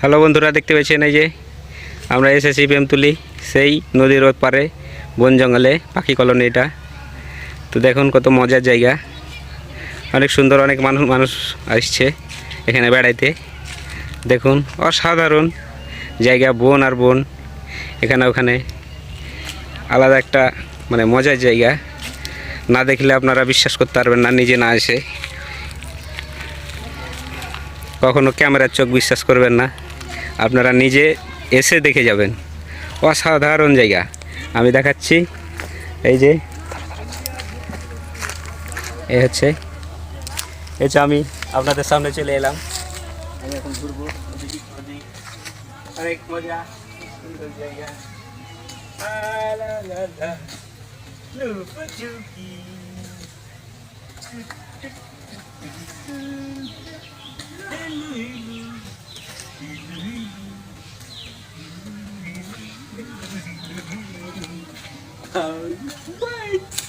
Hello বন্ধুরা, দেখতে পেয়েছেন এই যে আমরা এসেছি প্রেমতুলি সেই নদীর ওই পারে, বন জঙ্গলে, পাখি কলোনি এটা। তো দেখুন কত মজার জায়গা। অনেক সুন্দর, অনেক মানুষ মানুষ আসছে এখানে বেড়াইতে। দেখুন, অসাধারণ জায়গা, বন আর বন, এখানে ওখানে। আলাদা একটা মানে মজার জায়গা। না দেখলে আপনারা বিশ্বাস করতে পারবেন না, নিজে না এসে। কখনো ক্যামেরার চোখ বিশ্বাস করবেন না। আপনারা নিজে এসে দেখে যাবেন। অসাধারণ জায়গা। আমি দেখাচ্ছি। এই যে, এই হচ্ছে। এই যে আমি আপনাদের সামনে চলে এলাম। what?